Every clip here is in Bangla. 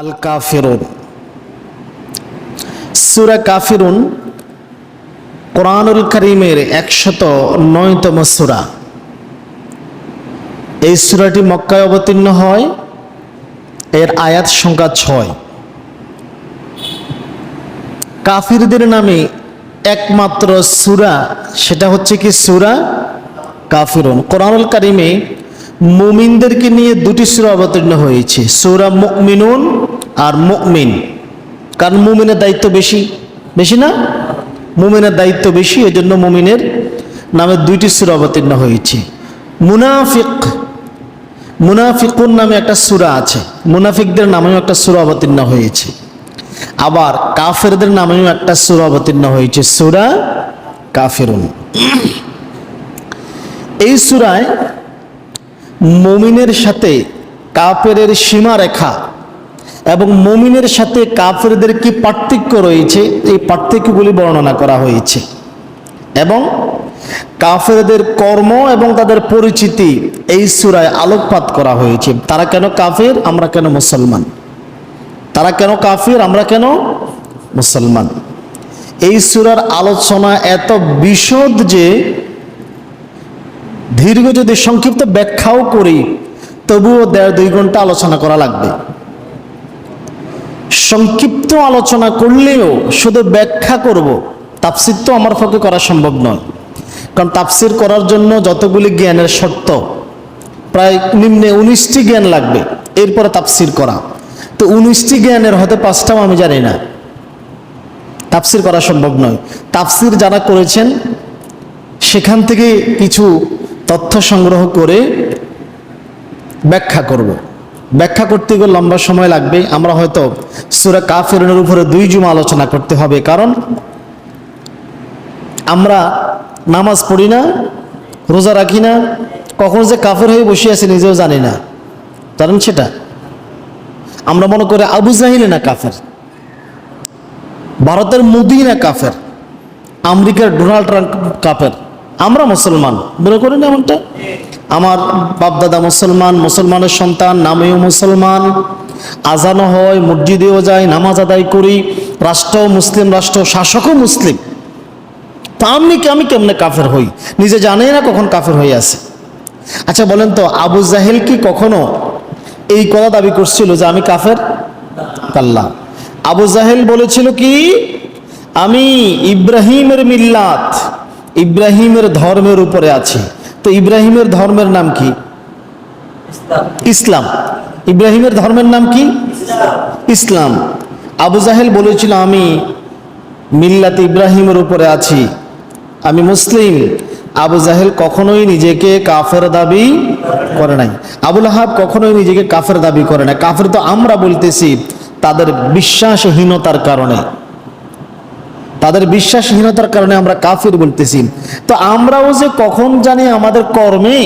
আল কাফিরুন। সুরা কাফিরুন কোরআনুল করিমের একশত নয়তম সুরা। এই সুরাটি মক্কায় অবতীর্ণ হয়, এর আয়াত সংখ্যা ছয়। কাফিরদের নামে একমাত্র সুরা, সেটা হচ্ছে কি সুরা কাফিরুন। কোরআনুল কারিমে মুমিনদেরকে নিয়ে দুটি সুরা অবতীর্ণ হয়েছে, সুরা মুমিনুন আর মুমিন, কারণ মুমিনের দায়িত্ব বেশি বেশি না? মুমিনের দায়িত্ব বেশি এই জন্য মুমিনের নামে দুইটি সুরা অবতীর্ণ হয়েছে। মুনাফিক, মুনাফিকুন নামে একটা সুরা আছে, মুনাফিকদের নামেও একটা সুরা অবতীর্ণ হয়েছে। আবার কাফেরদের নামেও একটা সুরা অবতীর্ণ হয়েছে, সুরা কাফেরুন। এই সুরায় মমিনের সাথে কাফেরের সীমারেখা এবং মমিনের সাথে কাফেরদের কি পার্থক্য রয়েছে? এই পার্থক্যগুলি বর্ণনা করা হয়েছে। এবং কাফেরদের কর্ম এবং তাদের পরিচিতি এই সুরায় আলোকপাত করা হয়েছে। তারা কেন কাফের? আমরা কেন মুসলমান? তারা কেন কাফির? আমরা কেন মুসলমান? এই সুরার আলোচনা এত বিশদ যে দীর্ঘ যদি সংক্ষিপ্ত ব্যাখ্যাও করি, তবুও দেড় দুই ঘণ্টা আলোচনা করা লাগবে। সংক্ষিপ্ত আলোচনা করলেও শুধু ব্যাখ্যা করব, তাফসির তো আমার পক্ষে করা সম্ভব নয়। কারণ তাফসির করার জন্য যতগুলি জ্ঞানের শর্ত, প্রায় নিম্নে উনিশটি জ্ঞান লাগবে, এরপরে তাফসির করা। তো উনিশটি জ্ঞানের হয়তো পাঁচটাও আমি জানি না। তাফসির করা সম্ভব নয়। তাফসির যারা করেছেন, সেখান থেকে কিছু তথ্য সংগ্রহ করে ব্যাখ্যা করব। ব্যাখ্যা করতে গেলে লম্বা সময় লাগবে। আমরা হয়তো সুরা কাফেরনের উপরে দুই জুমা আলোচনা করতে হবে, কারণ আমরা নামাজ পড়ি না, রোজা রাখি না, কখন যে কাফের হয়ে বসে আছে নিজেও জানি না। জানেন সেটা? আমরা মনে করি আবু জাহিল না কাফের, ভারতের মোদি না কাফের, আমেরিকার ডোনাল্ড ট্রাম্প কাফের। আমরা মুসলমান। মনে করি না এমনটা? আমার বাপদাদা মুসলমান, মুসলমানের সন্তান নামেও মুসলমান। আজানো হয়, মসজিদেও যায়, নামাজ আদায় করি। রাষ্ট্র মুসলিম রাষ্ট্র শাসকও মুসলিম। তা আমি কি আমি কেমনে কাফের হই? নিজে জানে না কখন কাফের হয়ে আছে। আচ্ছা বলেন তো, আবু জাহেল কি কখনো এই কথা দাবি করছিল যে আমি কাফের? কাল্লা আবু জাহেল বলেছিল কি? আমি ইব্রাহিমের মিল্লাত ইব্রাহিমের ধর্মের উপরে আছি। তো ইব্রাহিমের ধর্মের নাম কি? ইসলাম। ইব্রাহিমের ধর্মের নাম কি? ইসলাম। আবু জাহেল বলেছিল আমি মিল্লাত ইব্রাহিমের উপরে আছি। আমি মুসলিম। আবু জাহেল কখনোই নিজেকে কাফের দাবি করে নাই। আবুল হাব কখনোই নিজেকে কাফের দাবি করে না কাফের তো আমরা বলতেছি তাদের বিশ্বাসহীনতার কারণে। তাদের বিশ্বাসহীনতার কারণে আমরা কাফির বলতেছি। তো আমরাও যে কখন জানি আমাদের কর্মে,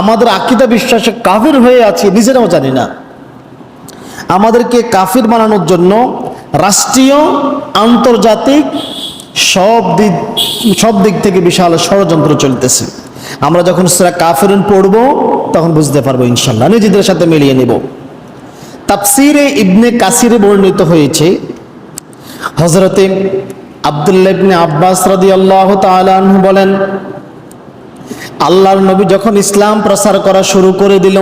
আমাদের আকিদা বিশ্বাসে কাফির হয়ে আছি, নিজেরাও জানি না। আমাদেরকে কাফির বানানোর জন্য রাষ্ট্রীয়, আন্তর্জাতিক সব দিক সব দিক থেকে বিশাল ষড়যন্ত্র চলতেছে। আমরা যখন সেরা কাফিরুন পড়ব, তখন বুঝতে পারব ইনশাল্লাহ নিজেদের সাথে মিলিয়ে নেব। তাফসিরে ইবনে কাসিরে বর্ণিত হয়েছে হজরতে আবদুল্লাহ ইবনে আব্বাস রাদিয়াল্লাহু তাআলা আনহু বলেন, আল্লাহর নবী যখন ইসলাম প্রসার করা শুরু করে দিল,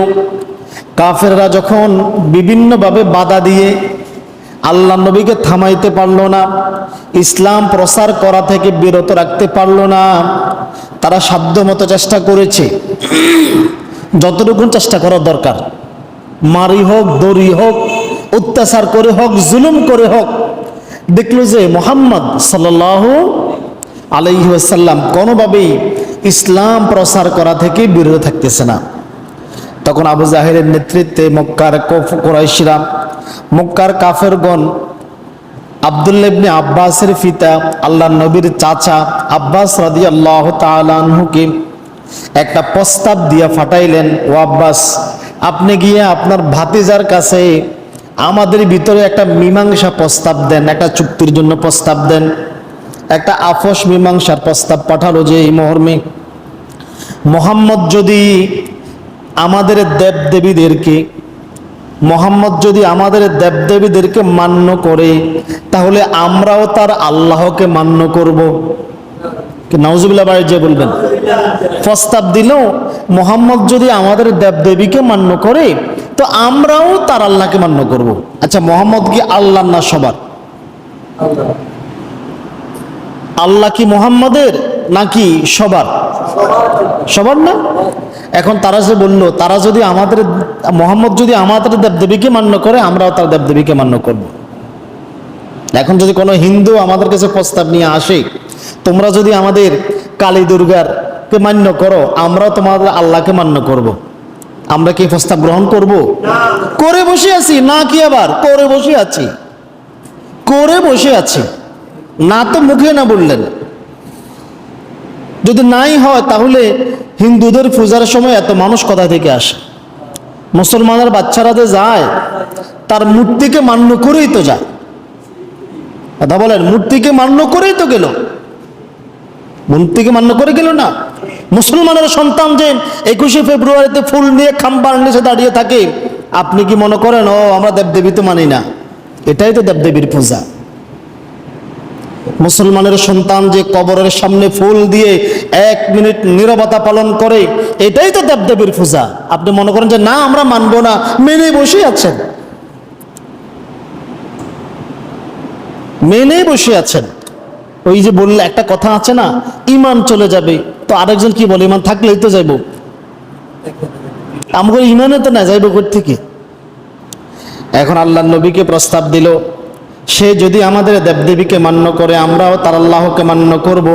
কাফেররা যখন বিভিন্নভাবে বাধা দিয়ে আল্লাহ নবীকে থামাইতে পারল না, ইসলাম প্রসার করা থেকে বিরত রাখতে পারল না, তারা সাধ্যমতো চেষ্টা করেছে। যতটুকু চেষ্টা করা দরকার, মারি হোক, দড়ি হোক, অত্যাচার করে হোক, জুলুম করে হোক দেখল যে মোহাম্মদ সাল্লাহ আলাইসাল্লাম কোনোভাবেই ইসলাম প্রসার করা থেকে বিরত থাকতেছে না। তখন আবু জাহেরের নেতৃত্বে মক্কার কোরাইশিরা, মক্কার কাফেরগণ আবদুল্লাবনে আব্বাসের পিতা আল্লাহ নবীর চাচা আব্বাস রাদি আল্লাহ তালহুকে একটা প্রস্তাব দিয়ে ফাটাইলেন, ও আব্বাস, আপনি গিয়ে আপনার ভাতিজার কাছে আমাদের ভিতরে একটা মীমাংসা প্রস্তাব দেন, একটা চুক্তির জন্য প্রস্তাব দেন, একটা আফস মীমাংসার প্রস্তাব পাঠালো যে, এই মহর্মে, মোহাম্মদ যদি আমাদের দেব দেবীদেরকে মোহাম্মদ যদি আমাদের দেবদেবীদেরকে মান্য করে, তাহলে আমরাও তার আল্লাহকে মান্য করব। কি নাউজুবিল্লাহ বাড়ি যে বলবেন। প্রস্তাব দিল মোহাম্মদ যদি আমাদের দেবদেবীকে মান্য করে তো আমরাও তার আল্লাহকে মান্য করব। আচ্ছা মোহাম্মদ কি আল্লাহ না সবার? আল্লাহ কি মোহাম্মদের নাকি সবার? সবার না? এখন তারা যে বলল, তারা যদি আমাদের, মোহাম্মদ যদি আমাদের দেবদেবীকে মান্য করে, আমরাও তার দেবদেবীকে মান্য করব। এখন যদি কোনো হিন্দু আমাদের কাছে প্রস্তাব নিয়ে আসে, তোমরা যদি আমাদের কালী দুর্গার কে মান্য করো, আমরাও তোমাদের আল্লাহকে মান্য করব। আমরা কি প্রস্তাব গ্রহণ করব? করে বসে আছি, না কি আবার? করে বসে আছি। করে বসে আছি। না তো মুখে না বললেন। যদি নাই হয় তাহলে হিন্দুদের পূজার সময় এত মানুষ কোথা থেকে আসে? মুসলমানের বাচ্চারা যে যায়, তার মূর্তিকে মান্য করেই তো যায়। কথা বলেন, মূর্তিকে মান্য করেই তো গেল। মূর্তিকে মান্য করে গেল না? মুসলমানের সন্তান যে একুশে ফেব্রুয়ারিতে ফুল নিয়ে খাম্বার নিচে দাঁড়িয়ে থাকে, আপনি কি মনে করেন, ও, আমরা দেবদেবী তো মানি না এটাই তো দেবদেবীর পূজা। মুসলমানের সন্তান যে কবরের সামনে ফুল দিয়ে এক মিনিট নীরবতা পালন করে, এটাই তো দেবদেবীর পূজা। আপনি মনে করেন যে, না, আমরা মানবো না, মেনে বসে আছেন মেনে বসে আছেন। ওই যে বললে, একটা কথা আছে না, ইমান চলে যাবে। তো আরেকজন কি বলে, ইমান থাকলেই তো যাইব। আমাকে ইমানে তো না যাইব থেকে? এখন আল্লাহ নবীকে প্রস্তাব দিল, সে যদি আমাদের দেবদেবীকে মান্য করে, আমরাও তার আল্লাহকে মান্য করব।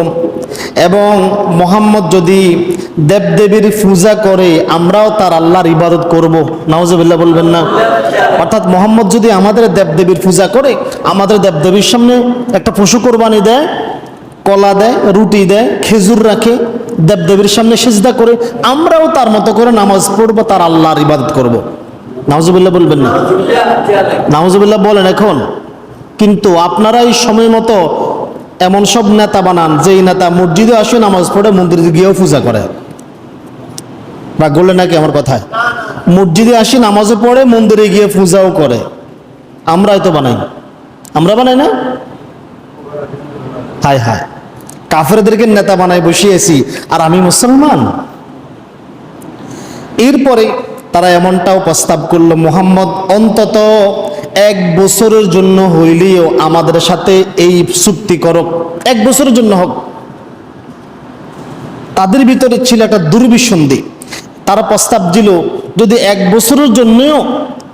এবং মোহাম্মদ যদি দেবদেবীর পূজা করে, আমরাও তার আল্লাহর ইবাদত করব। নাওজবিল্লা বলবেন না। অর্থাৎ মোহাম্মদ যদি আমাদের দেবদেবীর পূজা করে, আমাদের দেবদেবীর সামনে একটা পশু কোরবানি দেয়, কলা দেয়, রুটি দেয়, খেজুর রাখে দেবদেবীর সামনে সেজদা করে আমরাও তার মতো করে নামাজ পড়ব, তার আল্লাহর ইবাদত করব। নাওজবিল্লা বলবেন না? নাওজবিল্লা বলেন এখন, কিন্তু আপনারা এই সময় মতো এমন সব নেতা বানান, যেই নেতা মসজিদে আসে নামাজ পড়ে, মন্দিরে গিয়েও পূজা করে। বা বললেন নাকি আমার কথায়? মসজিদে আসি নামাজও পড়ে, মন্দিরে গিয়ে পূজাও করে। আমরাই তো বানাই। আমরা বানাই না? হায় হায়। কাফেরদেরকে নেতা বানায় বসিয়েছি, আর আমি মুসলমান। এরপরে তারা এমনটাও প্রস্তাব করল, মোহাম্মদ, অন্তত এক বছরের জন্য হইলেও আমাদের সাথে এই চুক্তি করো। এক বছরের জন্য হোক। তাদের ভিতরে ছিল একটা দুর্বিসন্ধি। তারা প্রস্তাব দিল, যদি এক বছরের জন্যও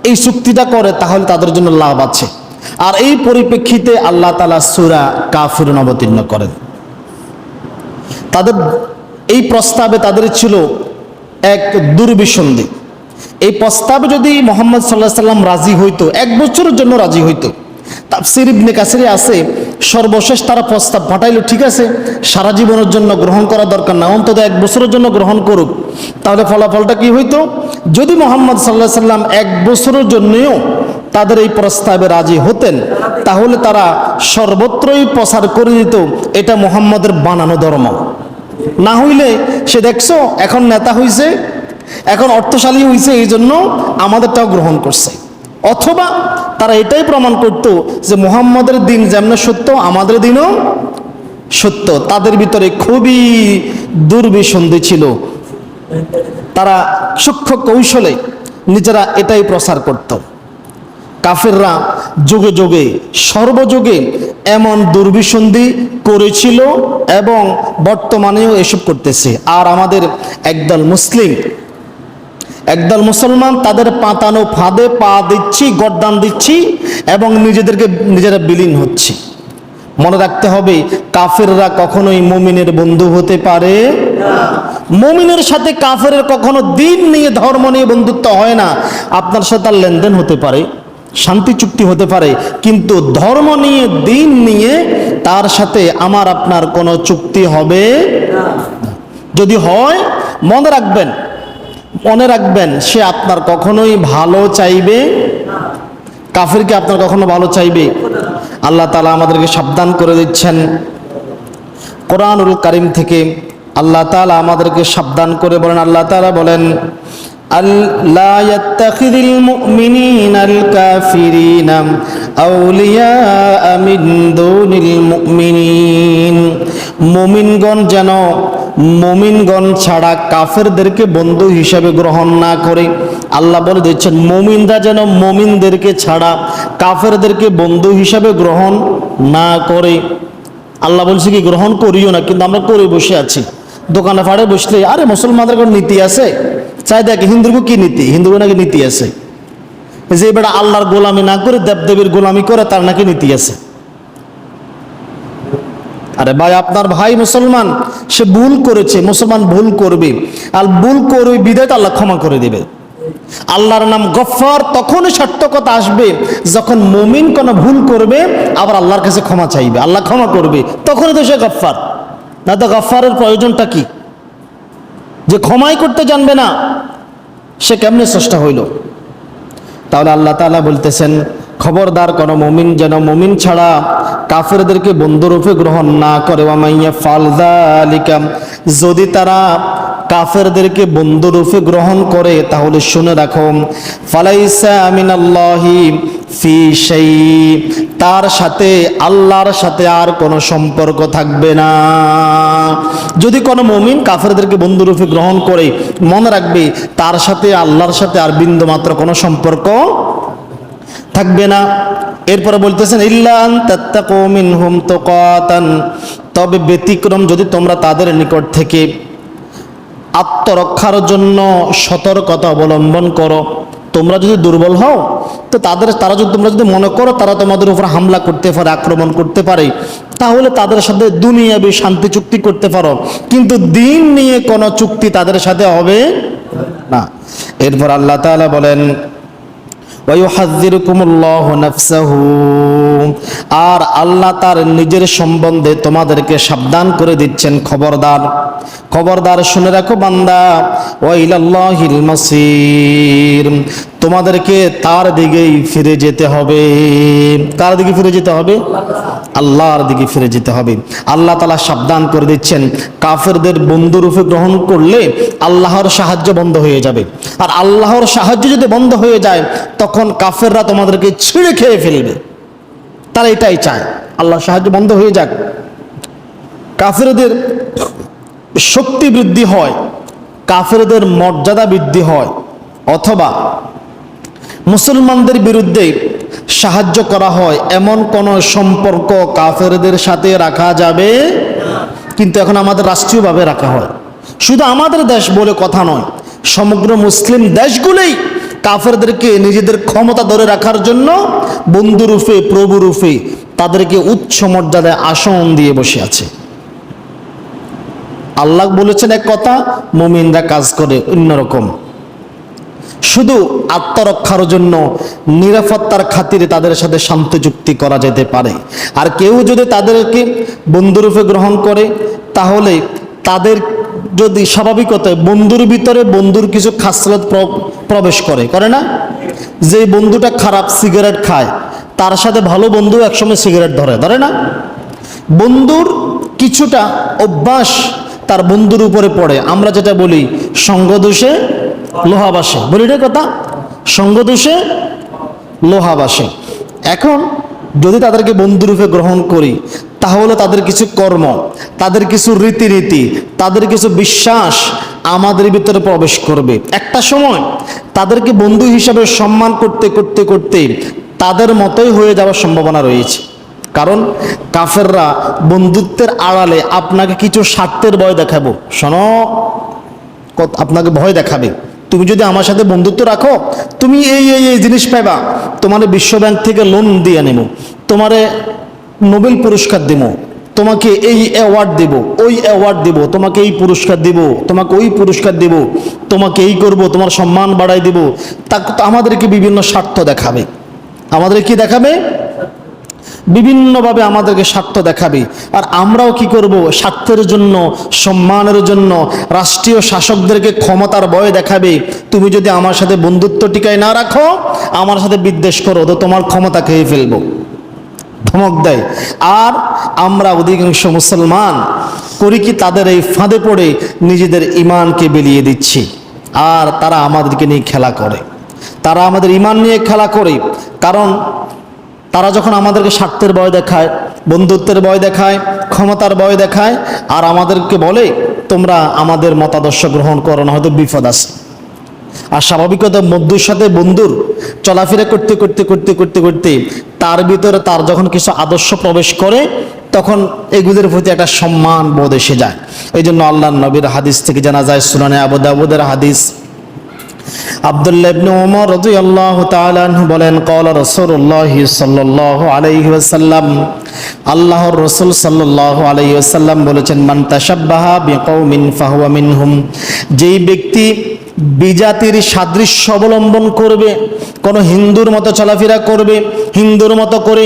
এই চুক্তিটা করে, তাহলে তাদের জন্য লাভ আছে। আর এই পরিপ্রেক্ষিতে আল্লাহ তালা সুরা কাফির অবতীর্ণ করেন। তাদের এই প্রস্তাবে তাদের ছিল এক দুর্বিসন্ধি। এই প্রস্তাবে যদি মোহাম্মদ সাল্লাহ সাল্লাম রাজি হইতো, এক বছরের জন্য রাজি হইতো। তাফসির ইবনে কাসিরে আছে, সর্বশেষ তারা প্রস্তাব পাঠাইলো, ঠিক আছে, সারা জীবনের জন্য গ্রহণ করা দরকার না, অন্তত এক বছরের জন্য গ্রহণ করুক। তাহলে ফলাফলটা কি হইতো? যদি মোহাম্মদ সাল্লাহ সাল্লাম এক বছরের জন্যও তাদের এই প্রস্তাবে রাজি হতেন, তাহলে তারা সর্বত্রই প্রচার করে দিত, এটা মোহাম্মদের বানানো ধর্ম। না হইলে, সে দেখছ, এখন নেতা হইছে, এখন অর্থশালী হইছে, এই জন্য আমাদেরটাও গ্রহণ করছে। অথবা তারা এটাই প্রমাণ করত যে মোহাম্মদের দিন যেমন সত্য, আমাদের দিনও সত্য। তাদের ভিতরে খুবই দুর্বিসন্ধি ছিল। তারা সূক্ষ্ম কৌশলে নিজেরা এটাই প্রচার করত। কাফেররা যুগে যুগে, সর্বযুগে এমন দুর্বিসন্ধি করেছিল এবং বর্তমানেও এসব করতেছে। আর আমাদের একদল মুসলিম, একদল মুসলমান তাদের পাতানো ফাঁদে পা দিচ্ছি, গরদান দিচ্ছি এবং নিজেদেরকে, নিজেরা বিলীন হচ্ছে। মনে রাখতে হবে, কাফেররা কখনোই মমিনের বন্ধু হতে পারে মমিনের সাথে কাফের কখনো দিন নিয়ে, ধর্ম নিয়ে বন্ধুত্ব হয় না। আপনার সাথে তার লেনদেন হতে পারে। শান্তি চুক্তি হতে পারে, কিন্তু ধর্ম নিয়ে, দিন নিয়ে তার সাথে আমার আপনার কোনো চুক্তি হবে যদি হয়, মনে রাখবেন মনে রাখবেন, সে আপনার কখনোই ভালো চাইবে কাফিরকে আপনার কখনো ভালো চাইবে? আল্লাহ তালা আমাদেরকে সাবধান করে দিচ্ছেন। কোরআনুল কারিম থেকে আল্লাহ তালা আমাদেরকে সাবধান করে বলেন, আল্লাহ তালা বলেন لا يتخذ المؤمنين الكافرين أولياء من دون المؤمنين মুমিনগণ যেন মুমিনগণ ছাড়া কাফেরদেরকে বন্ধু হিসেবে গ্রহণ না করে আল্লাহ বলে দিচ্ছেন মুমিনরা যেন মুমিনদেরকে ছাড়া কাফেরদেরকে বন্ধু হিসাবে গ্রহণ না করে আল্লাহ বলছে কি গ্রহণ করিও না কিন্তু আমরা করে বসে আছি দোকানে ফাড়ে বসলে আরে মুসলমানদের কোনো নীতি আছে চাই দেখ হিন্দুর কি নীতি? হিন্দুর নাকি নীতি আছে? যে বেটা আল্লাহর গোলামি না করে দেবদেবীর গোলামি করে, তার নাকি নীতি আছে। আরে ভাই, আপনার ভাই মুসলমান, সে ভুল করেছে, মুসলমান ভুল করবে। আর ভুল করবে বিদায় আল্লাহ ক্ষমা করে দেবে। আল্লাহর নাম গফার তখনই সার্থকতা আসবে যখন মুমিন কোনো ভুল করবে, আবার আল্লাহর কাছে ক্ষমা চাইবে। আল্লাহ ক্ষমা করবে, তখনই তো সে গফার না তো গফারের প্রয়োজনটা কি? যে ক্ষমাই করতে জানবে না, সে কেমনে চেষ্টা হইল? তাহলে আল্লাহ তালা বলতেছেন, খবরদার কোনো মুমিন যেন মুমিন ছাড়া কাফেরদেরকে বন্ধুরূপে গ্রহণ না করে। যদি তারা কাফেরদেরকে বন্ধুরূপে গ্রহণ করে, তাহলে শুনে রাখো, ফালাইসা আমিনাল্লাহি ফি সেই তার সাথে আল্লাহর সাথে আর কোনো সম্পর্ক থাকবে না। যদি কোনো মমিন কাফেরদেরকে বন্ধুরূপে গ্রহণ করে, মনে রাখবে তার সাথে আল্লাহর সাথে আর বিন্দু মাত্র কোনো সম্পর্ক থাকবে না। এরপরে বলতেছেন ইল্লান তাত্তাকু মিনহুম তুকাতান, তবে ব্যতিক্রম যদি তোমরা তাদের নিকট থেকে আত্মরক্ষার জন্য সতর্কতা অবলম্বন করো। তোমরা যদি দুর্বল হও, তো তাদের, তারা যদি, তোমরা যদি মনে করো তারা তোমাদের উপর হামলা করতে পারে, আক্রমণ করতে পারে, তাহলে তাদের সাথে দুনিয়াবি শান্তি চুক্তি করতে পারো। কিন্তু দিন নিয়ে কোনো চুক্তি তাদের সাথে হবে না। এরপর আল্লাহ তাআলা বলেন আর আল্লাহ তার নিজের সম্বন্ধে তোমাদেরকে সাবধান করে দিচ্ছেন খবরদার। খবরদার শুনে রাখো বান্দা, ওয়াইলাল্লাহিল মাসির। তোমাদেরকে তার দিকেই ফিরে যেতে হবে। তার দিকে ফিরে যেতে হবে? আল্লাহর দিকে ফিরে যেতে হবে। আল্লাহ তালা সাবধান করে দিচ্ছেন, কাফেরদের বন্ধুরূপে গ্রহণ করলে আল্লাহর সাহায্য বন্ধ হয়ে যাবে। আর আল্লাহর সাহায্য যদি বন্ধ হয়ে যায়, তখন কাফেররা তোমাদেরকে ছিঁড়ে খেয়ে ফেলবে। তারা এটাই চায়, আল্লাহর সাহায্য বন্ধ হয়ে যাক। কাফেরদের শক্তি বৃদ্ধি হয়, কাফেরদের মর্যাদা বৃদ্ধি হয়, অথবা মুসলমানদের বিরুদ্ধে সাহায্য করা হয়, এমন কোন সম্পর্ক কাফেরদের সাথে রাখা যাবে? কিন্তু এখন আমাদের রাষ্ট্রীয়ভাবে রাখা হয়। শুধু আমাদের দেশ বলে কথা নয়, সমগ্র মুসলিম দেশগুলোই কাফেরদেরকে নিজেদের ক্ষমতা ধরে রাখার জন্য বন্ধুরূপে, প্রভুরূপে তাদেরকে উচ্চ মর্যাদায় আসন দিয়ে বসে আছে। আল্লাহ বলেছেন এক কথা, মুমিনরা কাজ করে অন্যরকম। শুধু আত্মরক্ষার জন্য নিরাপত্তার খাতিরে তাদের সাথে শান্তি চুক্তি করা যেতে পারে। আর কেউ যদি তাদেরকে বন্ধুরূপে গ্রহণ করে, তাহলে তাদের যদি স্বাভাবিকতায় বন্ধুর ভিতরে বন্ধুর কিছু খাসলত প্রবেশ করে করে না? যে বন্ধুটা খারাপ সিগারেট খায়, তার সাথে ভালো বন্ধু একসময় সিগারেট ধরে ধরে না? বন্ধুর কিছুটা অভ্যাস তার বন্ধুর উপরে পড়ে। আমরা যেটা বলি সঙ্গদোষে লোহাবাসে বলি এটা কথা? সঙ্গদোষে লোহাবাসে এখন যদি তাদেরকে বন্ধুরূপে গ্রহণ করি, তাহলে তাদের কিছু কর্ম, তাদের কিছু রীতিনীতি, তাদের কিছু বিশ্বাস আমাদের ভিতরে প্রবেশ করবে। একটা সময় তাদেরকে বন্ধু হিসাবে সম্মান করতে করতে করতে তাদের মতোই হয়ে যাওয়ার সম্ভাবনা রয়েছে। কারণ কাফেররা বন্ধুত্বের আড়ালে আপনাকে কিছু স্বার্থের ভয় দেখাবো। শোনো আপনাকে ভয় দেখাবে। তুমি যদি আমার সাথে বন্ধুত্ব রাখো, তুমি এই এই এই জিনিস পাইবা। তোমার বিশ্ব ব্যাংক থেকে লোন দিয়ে নেব। তোমারে নোবেল পুরস্কার দেব। তোমাকে এই অ্যাওয়ার্ড দেব, ওই অ্যাওয়ার্ড দেব, তোমাকে এই পুরস্কার দেব, তোমাকে ওই পুরস্কার দেব, তোমাকে এই করব, তোমার সম্মান বাড়াই দেব। তা আমাদেরকে বিভিন্ন স্বার্থ দেখাবে। আমাদের কি দেখাবে? বিভিন্নভাবে আমাদেরকে স্বার্থ দেখাবে। আর আমরাও কি করব? স্বার্থের জন্য, সম্মানের জন্য, রাষ্ট্রীয় শাসকদেরকে ক্ষমতার ভয় দেখাবে। তুমি যদি আমার সাথে বন্ধুত্ব টিকায় না রাখো, আমার সাথে বিদ্বেষ করো, তো তোমার ক্ষমতা খেয়ে ফেলব। ধমক দেয়। আর আমরা অধিকাংশ মুসলমান করি কি, তাদের এই ফাঁদে পড়ে নিজেদের ইমানকে বেরিয়ে দিচ্ছি। আর তারা আমাদেরকে নিয়ে খেলা করে। তারা আমাদের ইমান নিয়ে খেলা করে। কারণ তারা যখন আমাদেরকে স্বার্থের ভয় দেখায়, বন্ধুত্বের ভয় দেখায়, ক্ষমতার ভয় দেখায়, আর আমাদেরকে বলে, তোমরা আমাদের মতাদর্শ গ্রহণ করো, না হয়তো বিপদ আছে। আর স্বাভাবিকতা বন্ধুর সাথে বন্ধুর চলাফেরা করতে করতে করতে করতে করতে, তার ভিতরে তার যখন কিছু আদর্শ প্রবেশ করে, তখন এগুলোর প্রতি একটা সম্মান বোধ এসে যায়। এই জন্য আল্লাহ নবীর হাদিস থেকে জানা যায় সুনানে আবু দাউদের হাদিস আব্দুল্লাহ ইবনে ওমর রাদিয়াল্লাহু তাআলা আনহু বলেন আলাইহি ওয়াসাল্লাম। আল্লাহর রাসূল সাল্লাল্লাহু আলাইহি ওয়াসাল্লাম বলেছেন, মান তাশাব্বাহা যেই ব্যক্তি বিজাতির সাদৃশ্য অবলম্বন করবে, কোনো হিন্দুর মতো চলাফেরা করবে, হিন্দুর মতো করে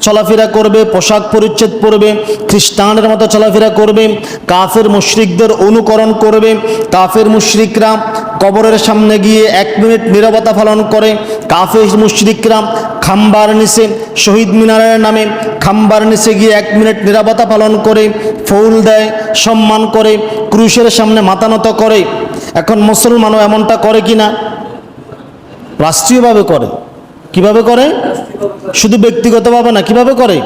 চলাফেরা করবে, পোশাক পরিচ্ছেদ পরবে খ্রিস্টানের মতো চলাফেরা করবে, কাফের মুশরিকদের অনুকরণ করবে, কাফের মুশরিকরা কবরের সামনে গিয়ে এক মিনিট নীরবতা পালন করে, কাফের মুশরিকরা খাম্বার নিচে, শহীদ মিনারের নামে খাম্বার নিচে গিয়ে এক মিনিট নীরবতা পালন করে, ফুল দেয়, সম্মান করে, ক্রুশের সামনে মাতানত করে। এখন মুসলমানও এমনটা করে কি না রাষ্ট্রীয়ভাবে করে। কীভাবে করে? শুধু ব্যক্তিগতভাবে না, কীভাবে করে?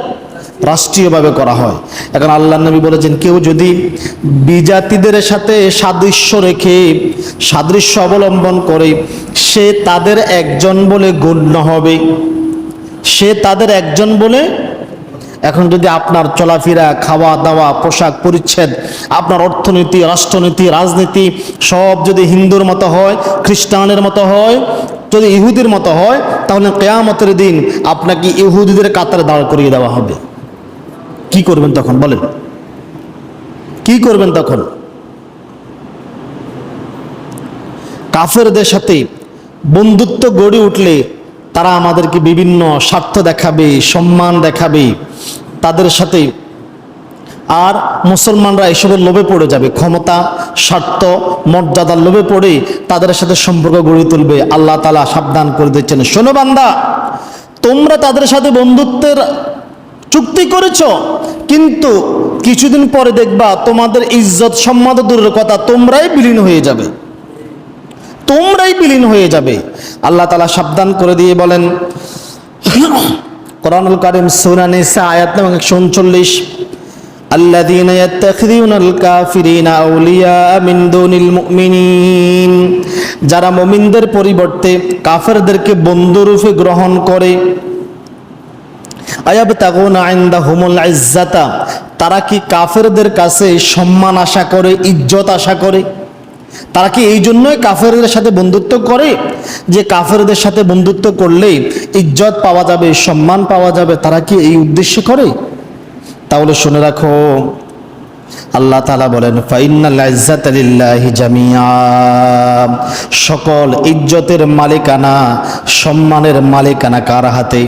রাষ্ট্রীয়ভাবে করা হয়। এখন আল্লাহ নবী বলেছেন, কেউ যদি বিজাতিদের সাথে সাদৃশ্য রেখে, সাদৃশ্য অবলম্বন করে, সে তাদের একজন বলে গণ্য হবে। সে তাদের একজন বলে এখন যদি আপনার চলাফেরা খাওয়া দাওয়া পোশাক পরিচ্ছেদ, আপনার অর্থনীতি, রাষ্ট্রনীতি, রাজনীতি সব যদি হিন্দুর মতো হয়, খ্রিস্টানের মতো হয়, যদি ইহুদির মতো হয়, তাহলে কেয়ামতের দিন আপনাকে ইহুদিদের কাতারে দাঁড় করিয়ে দেওয়া হবে। কি করবেন তখন বলেন? কি করবেন তখন? কাফেরদের সাথে বন্ধুত্ব গড়ে উঠলে তারা আমাদেরকে বিভিন্ন স্বার্থ দেখাবে, সম্মান দেখাবে তাদের সাথে। আর মুসলমানরা এসবের লোভে পড়ে যাবে, ক্ষমতা, স্বার্থ, মর্যাদার লোভে পড়ে তাদের সাথে সম্পর্ক গড়ে তুলবে। আল্লাহ তালা সাবধান করে দিচ্ছেন। শোনো বান্দা, তোমরা তাদের সাথে বন্ধুত্বের চুক্তি করেছ, কিন্তু কিছুদিন পরে দেখবা তোমাদের ইজ্জত সম্মান দূরের কথা, তোমরাই বিলীন হয়ে যাবে। তোমরাই বিলীন হয়ে যাবে আল্লাহ তালা সাবধান করে দিয়ে বলেন কোরআনুল কারিম সুরানিসা আয়াত এবং একশো উনচল্লিশ الذين يتخذون الكافرين أولياء من دون المؤمنين যারা মুমিনদের পরিবর্তে কাফেরদেরকে বন্ধুরূপে গ্রহণ করে আয়াবতাগুনা ইনদাহুমুল ইজ্জাতা তারা কি কাফেরদের কাছে সম্মান আশা করে ইজ্জত আশা করে তারা কি এই জন্যই কাফেরদের সাথে বন্ধুত্ব করে? যে কাফেরদের সাথে বন্ধুত্ব করলেই ইজ্জত পাওয়া যাবে, সম্মান পাওয়া যাবে, তারা কি এই উদ্দেশ্যে করে? তাহলে শুনে রাখো আল্লাহ তালা বলেন সকল ইজ্জতের মালিকানা, সম্মানের মালিকানা কার হাতে?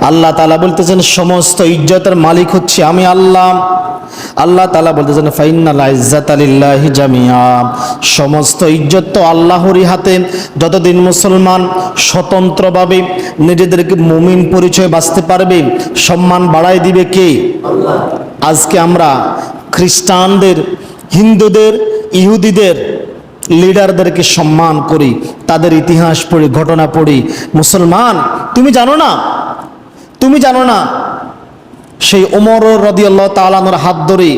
আল্লাহ তালা বলতেছেন, সমস্ত ইজ্জতের মালিক হচ্ছে আমি আল্লাহ। আল্লাহ তালা বলতেছেন ফাইনাল সমস্ত ইজ্জত তো আল্লাহরই হাতে। যতদিন মুসলমান স্বতন্ত্রভাবে নিজেদেরকে মুমিন পরিচয় বাঁচতে পারবে, সম্মান বাড়াই দিবে কে? আজকে আমরা খ্রিস্টানদের, হিন্দুদের, ইহুদিদের লিডারদেরকে সম্মান করি, তাদের ইতিহাস পড়ি, ঘটনা পড়ি। মুসলমান, তুমি জানো না? তুমি জানো না? সেই ওমর রদিয়াল্লাহ তালানোর হাত ধরে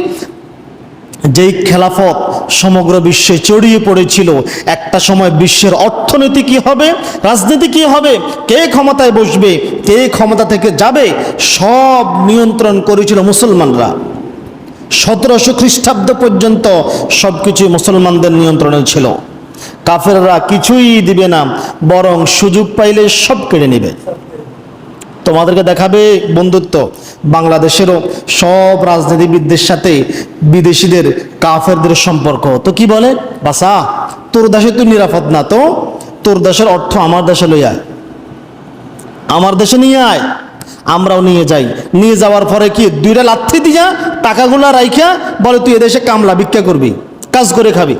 যেই খেলাফত সমগ্র বিশ্বে ছড়িয়ে পড়েছিল, একটা সময় বিশ্বের অর্থনীতি কি হবে, রাজনীতি কি হবে, কে ক্ষমতায় বসবে, কে ক্ষমতা থেকে যাবে, সব নিয়ন্ত্রণ করেছিল মুসলমানরা। সতেরোশো খ্রিস্টাব্দ পর্যন্ত সব কিছুই মুসলমানদের নিয়ন্ত্রণে ছিল। কাফেররা কিছুই দিবে না, বরং সুযোগ পাইলে সব কেড়ে নেবে। তোমাদেরকে দেখাবে বন্ধুত্ব, বাংলাদেশেরও সব রাজনীতিবিদদের সাথে বিদেশিদের, কাফেরদের সম্পর্ক। তো কি বলে? বাসা তোর দেশে তুই নিরাপদ না, তো তোর দেশের অর্থ আমার দেশে লই আয়। আমার দেশে নিয়ে আয়। আমরাও নিয়ে যাই। নিয়ে যাওয়ার পরে কি দুইটা লাথি দিয়া টাকাগুলা রাইখা বলে, তুই এদেশে কামলা ভিক্ষা করবি, কাজ করে খাবি।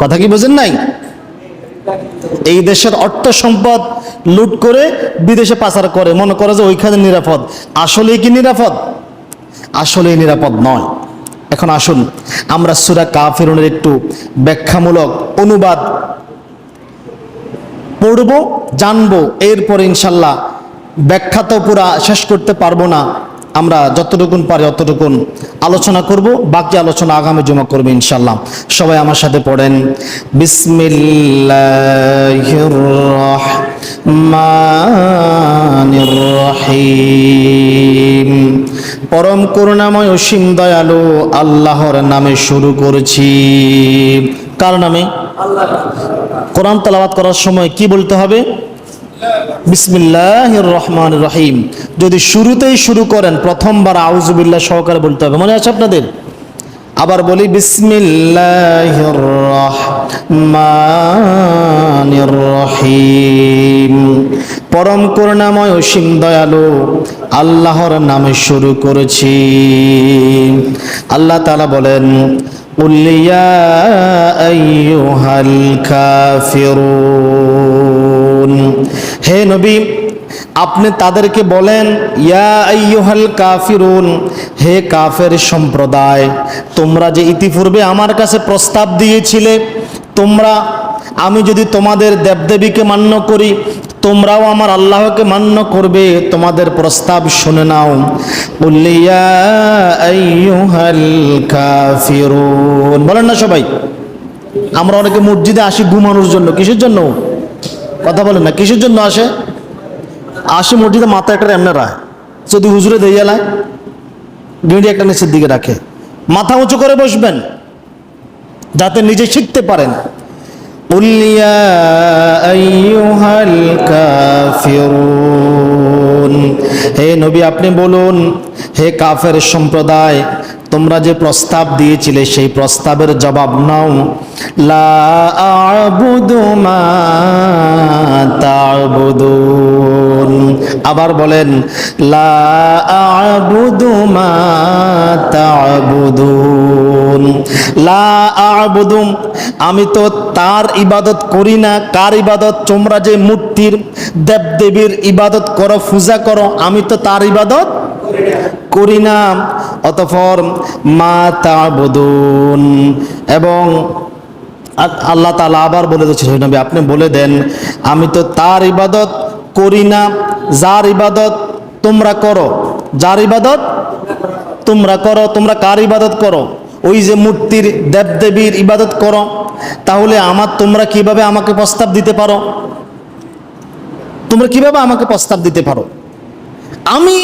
কথা কি বোঝেন নাই? এই দেশের অর্থ সম্পদ লুট করে বিদেশে পাচার করে, মনে করে যে ওইখানে নিরাপদ। আসলেই কি নিরাপদ? আসলেই নিরাপদ নয়। এখন আসুন, আমরা সুরা কাফিরুনের একটু ব্যাখ্যামূলক অনুবাদ পড়ব, জানব, এরপরে ইনশাল্লাহ ব্যাখ্যা তো পুরা শেষ করতে পারব না। আমরা যতটুকুন পারি অতটুকুন আলোচনা করব, বাকি আলোচনা আগামী জমা করব ইনশাল্লাহ। সবাই আমার সাথে পড়েন। রহিম। পরম করুণাময় অসীম দয়ালু আল্লাহর নামে শুরু করছি। কার নামে? কোরআন তালাবাত করার সময় কি বলতে হবে? বিসমিল্লাহ রহমান রহিম। যদি শুরুতেই শুরু করেন, প্রথমবার আউজুবিল্লাহ সহকারে বলতে হবে। মনে আছে আপনাদের? আবার বলি বিসমিল্লাহ রহমান রহিম। পরম করুণাময় অসীম দয়ালু আল্লাহর নামে শুরু করেছি। আল্লাহ তাআলা বলেন قل يا أيها الكافرون হে নবী আপনি তাদেরকে বলেন ইয়া আইয়ুহাল কাফিরুন হে কাফের সম্প্রদায় তোমরা যে ইতিপূর্বে আমার কাছে প্রস্তাব দিয়েছিলে তোমরা আমি যদি তোমাদের দেবদেবীকে মান্য করি তোমরাও আমার আল্লাহকে মান্য করবে। তোমাদের প্রস্তাব শুনে নাও। বলেন না সবাই। আমরা অনেকে মসজিদে আসি ঘুমানোর জন্য। কিসের জন্য? কথা বলেন না। কিসের জন্য আসে? আসে মসজিদে মাথা একটা এমনি রায় যদি হুজুরে দিয়ে লায় গিঁড়ি একটা নিচের দিকে রাখে। মাথা উঁচু করে বসবেন, যাতে নিজে শিখতে পারেন। قل يا أيها الكافرون হে নবী আপনি বলুন হে কাফের সম্প্রদায় তোমরা যে প্রস্তাব দিয়েছিলে সেই প্রস্তাবের জবাব নাও লা আ'বুদু মা তা'বুদুন আবার বলেন লা আ'বুদু মা তা'বুদুন লা আমি তো তার ইবাদত করি না। কার ইবাদত? তোমরা যে মূর্তির দেবদেবীর ইবাদত করো, পূজা করো, আমি তো তার ইবাদত করি না। অতঃপর মা তা'বুদুন, এবং আল্লাহ তালা আবার বলে দিচ্ছে নবী, আপনি বলে দেন, আমি তো তার ইবাদত করি না। যার ইবাদত তোমরা করো, যার ইবাদত তোমরা করো, তোমরা কার ইবাদত করো? ওই যে মূর্তির দেবদেবীর ইবাদত করো, তাহলে আমার তোমরা কীভাবে আমাকে প্রস্তাব দিতে পারো? তোমরা কীভাবে আমাকে প্রস্তাব দিতে পারো? আমি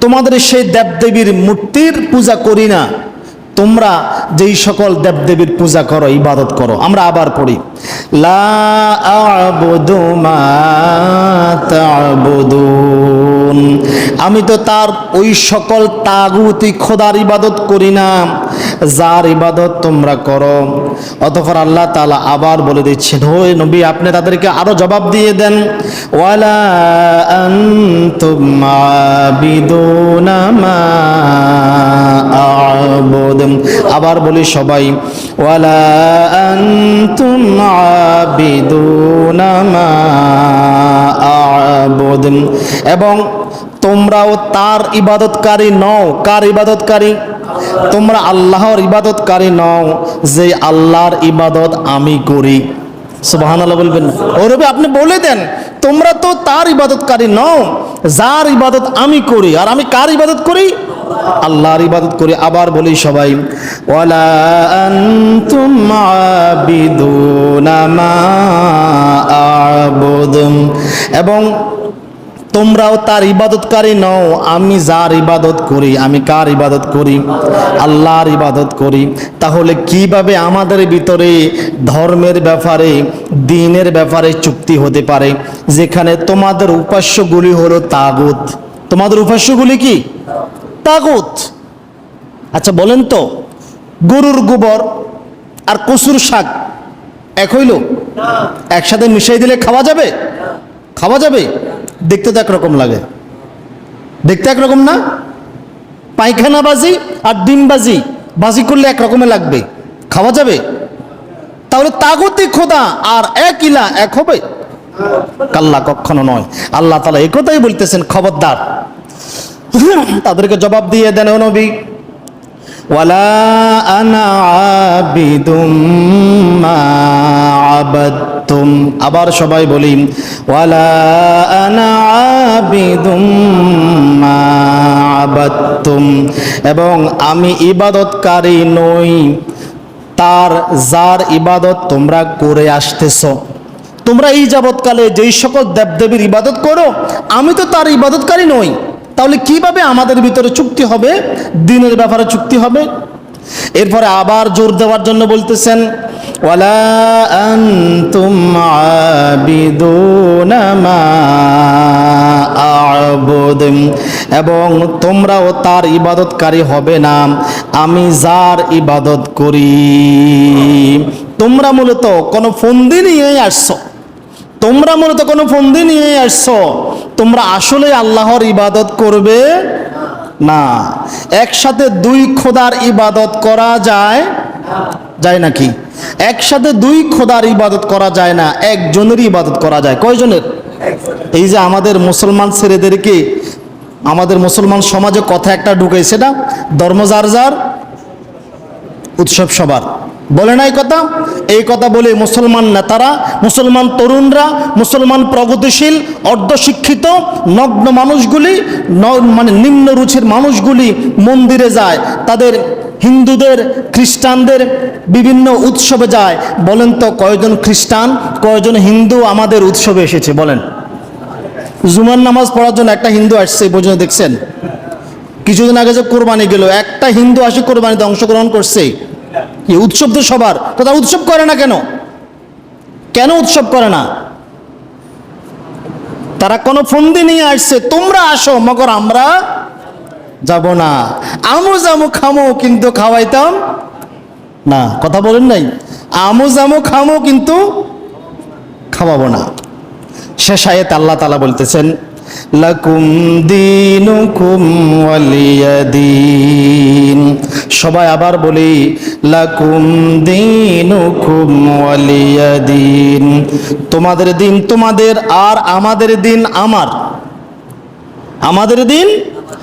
তোমাদের সেই দেবদেবীর মূর্তির পূজা করি না। তোমরা যেই সকল দেবদেবীর পূজা করো, ইবাদত করো। আমরা আবার পড়ি। লা আমি তো তার ওই সকল তাগুতি খোদার ইবাদত করি না, যার ইবাদত তোমরা করো। অতঃপর আল্লাহ তালা আবার বলে দিচ্ছেন, হে নবী, আপনি তাদেরকে আরও জবাব দিয়ে দেন, ওয়ালা আবার বলি সবাই ওয়ালা আনতুম আবিদুনা মা আ'বুদ এবং তোমরাও তার ইবাদতকারী নও। কার ইবাদতকারী? তোমরা আল্লাহর ইবাদতকারী নও, যে আল্লাহর ইবাদত আমি করি। সুবাহান আল্লাহ বলবেন ওরবে আপনি বলে দেন তোমরা তো তার ইবাদতকারী নও, যার ইবাদত আমি করি। আর আমি কার ইবাদত করি? আল্লাহর ইবাদত করি। আবার বলি সবাই, ওয়ালা আনতুম আবিদুনা মা আবুদুম। এবং তোমরাও তার ইবাদতকারী নও আমি যার ইবাদত করি আমি কার ইবাদত করি? আল্লাহর ইবাদত করি। তাহলে কীভাবে আমাদের ভিতরে ধর্মের ব্যাপারে দিনের ব্যাপারে চুক্তি হতে পারে? যেখানে তোমাদের উপাস্যগুলি হলো তাগুত। তোমাদের উপাস্যগুলি কি? তাগুত। আচ্ছা বলেন তো গরুর গোবর আর কসুর শাক এক হইল? একসাথে মিশাই দিলে খাওয়া যাবে? খাওয়া যাবে? দেখতে তো একরকম লাগে। দেখতে একরকম না? পায়খানা বাজি আর ডিম বাজি বাজি করলে একরকমের লাগবে। খাওয়া যাবে? তাহলে তাগতি খোদা, আর এক ইলা, এক হবে। কাল্লা কখনো নয়। আল্লাহ তালা এই কথাই বলতেছেন, খবরদার। তাদেরকে জবাব দিয়ে দেন নবী। ওয়ালা আনা আবিদুম মা আবাদতুম আবার সবাই বলি, ওয়ালা আবাদতুম। এবং আমি ইবাদতকারী নই, তার, যার ইবাদত তোমরা করে আসতেছ। তোমরা এই যাবৎকালে যেই সকল দেবদেবীর ইবাদত করো, আমি তো তার ইবাদতকারী নই। তাহলে কীভাবে আমাদের ভিতরে চুক্তি হবে? দিনের ব্যাপারে চুক্তি হবে? এরপরে আবার জোর দেওয়ার জন্য বলতেছেন এবং তোমরাও তার ইবাদতকারী হবে না, আমি যার ইবাদত করি। তোমরা মূলত কোনো ফন্দি নিয়ে আসছো। তোমরা মূলত কোনো ফন্দি নিয়ে আসছো। তোমরা আসলে আল্লাহর ইবাদত করবে না, একসাথে দুই খোদার ইবাদত করা যায় যায় নাকি? একসাথে দুই খোদার ইবাদত করা যায় না, একজনেরই ইবাদত করা যায়। কয়জনের? এই যে আমাদের মুসলমান ছেলেদেরকে আমাদের মুসলমান সমাজে কথা একটা ঢুকেছে না? ধর্ম যার যার, উৎসব সবার। বলে না এই কথা? এই কথা বলে মুসলমান নেতারা, মুসলমান তরুণরা, মুসলমান প্রগতিশীল, অর্ধশিক্ষিত, নগ্ন মানুষগুলি মানে নিম্ন রুচির মানুষগুলি মন্দিরে যায়। তাদের হিন্দুদের, খ্রিস্টানদের বিভিন্ন উৎসবে যায়। বলেন তো কয়জন খ্রিস্টান, কয়জন হিন্দু আমাদের উৎসবে এসেছে? বলেন। জুমার নামাজ পড়ার জন্য একটা হিন্দু আসছে, এই পর্যন্ত দেখছেন? কিছুদিন আগে যে কোরবানি গেল, একটা হিন্দু আসে কোরবানিতে অংশগ্রহণ করছে। কি উৎসব তো সবার, তো তারা উৎসব করে না কেন? কেন উৎসব করে না? তারা কোনো ফন্দি নিয়ে আসছে, তোমরা আসো, মগর আমরা যাব না। আমু জামু খামো কিন্তু খাওয়াইতাম না। কথা বলেন নাই? আমু জামু খামো কিন্তু খাওয়াবো না। শেষ আয়াত আল্লাহ তালা বলতেছেন লাকুম দিনুকুম ওয়ালিয়াদিন। সবাই আবার বলি, লাকুম দিনুকুম ওয়ালিয়াদিন। তোমাদের দিন তোমাদের, আর আমাদের দিন আমার। আমাদের দিন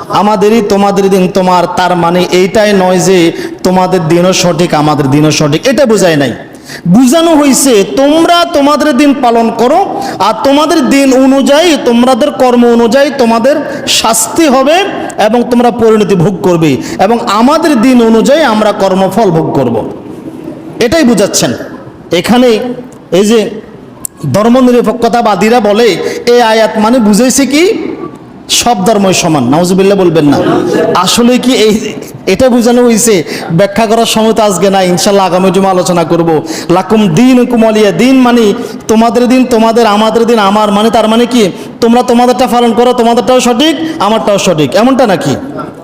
আমাদেরই, তোমাদের দিন তোমার। তার মানে এইটাই নয় যে তোমাদের দিনও সঠিক, আমাদের দিনও সঠিক। এটা বোঝায় নাই। বুঝানো হয়েছে তোমরা তোমাদের দিন পালন করো, আর তোমাদের দিন অনুযায়ী, তোমাদের কর্ম অনুযায়ী তোমাদের শাস্তি হবে এবং তোমরা পরিণতি ভোগ করবে এবং আমাদের দিন অনুযায়ী আমরা কর্মফল ভোগ করব। এটাই বুঝাচ্ছেন। এখানে এই যে ধর্মনিরপেক্ষতাবাদীরা বলে এই আয়াত মানে বুঝেছে কি? সব ধর্মই সমান। নাউজুবিল্লাহ বলবেন না। আসলে কি এই এটা বোঝানো হয়েছে ব্যাখ্যা করার সময় তো আজকে না ইনশাল্লাহ আগামী জমা আলোচনা করব। লাকুম দিন কুমলিয়া দিন মানে তোমাদের দিন, তোমাদের আমাদের দিন, আমার মানে তার মানে কি? তোমরা তোমাদেরটা পালন করো, তোমাদেরটাও সঠিক, আমারটাও সঠিক। এমনটা নাকি?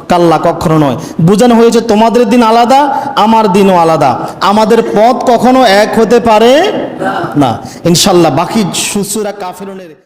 কাল্লা, কখনো নয়। বোঝানো হয়েছে তোমাদের দিন আলাদা, আমার দিনও আলাদা। আমাদের পথ কখনো এক হতে পারে না। ইনশাল্লাহ, বাকি সুসুরা কাফেরনের